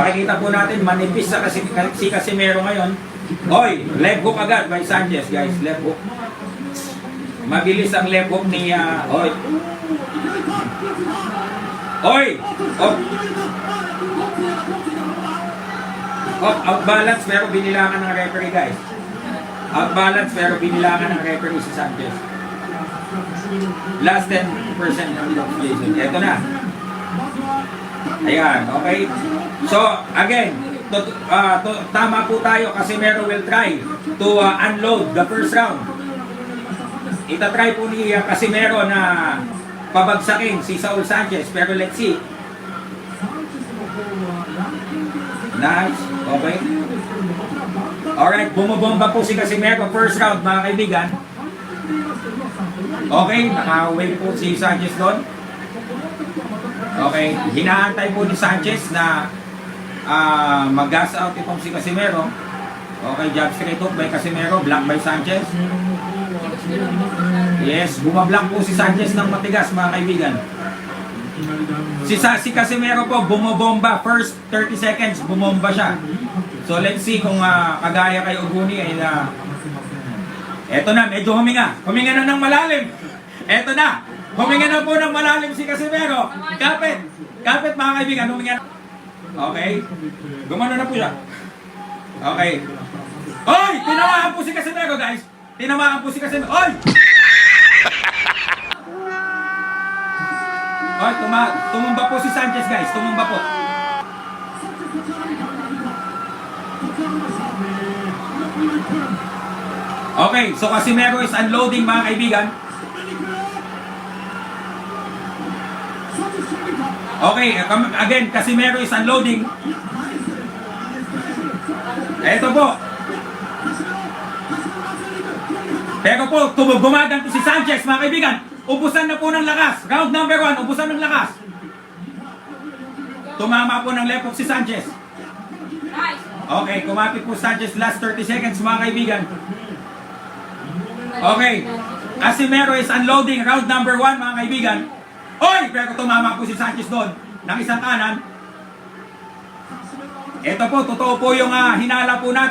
Makikita po natin, manipis sa kasi, si Casimero ngayon. Oy, left hook agad by Sanchez, guys. Left hook. Mabilis ang left hook ni... ah, oy. Oy! Oh. Oh, out balance pero binilangan ng referee, guys. Out balance pero binilangan ng referee si Sanchez. Last 10% ng Jason. Ito na. Ayan, okay. So, again, to, ah, to- tama po tayo kasi Mero will try to ah, unload the first round. Itatry po ni uh, Casimero na pabagsakin si Saul Sanchez pero let's see. Nice. Okay. Alright, bumubomba po si Casimero first round mga kaibigan. Okay, naka-wave po si Sanchez doon. Okay, hinaantay po ni Sanchez na ah, mag-gas out itong si Casimero. Okay, jab straight hook by Casimero, block by Sanchez. Yes, bumablock po si Sanchez ng matigas mga kaibigan. Si, si Casimero po, bumobomba. First 30 seconds, bumomba siya. So let's see kung ah, kagaya kay Oguni ay na... eto na, medyo huminga. Huminga na ng malalim. Eto na. Huminga na po ng malalim si Casimero. Kapit. Kapit mga kaibigan, huminga na. Okay. Gumano na po siya. Okay. Oy! Tinamaan po si Casimero, guys. Tinamaan po si Casimero. Oy! Oy, tuma tumumba po si Sanchez, guys. Tumumba po. Okay, so Casimero is unloading mga kaibigan. Okay, kam- again, Casimero is unloading. Eto po. Pero po, tumubumagan po si Sanchez, mga kaibigan. Ubusan na po ng lakas. Round number one, ubusan ng lakas. Tumama po ng left hook si Sanchez. Okay, kumapit po Sanchez last 30 seconds, mga kaibigan. Okay. Casimero is unloading round number one, mga kaibigan. Oy! Pero tumama po si Sanchez doon ng isang kanan. Ito po, totoo po yung ah, hinala po natin.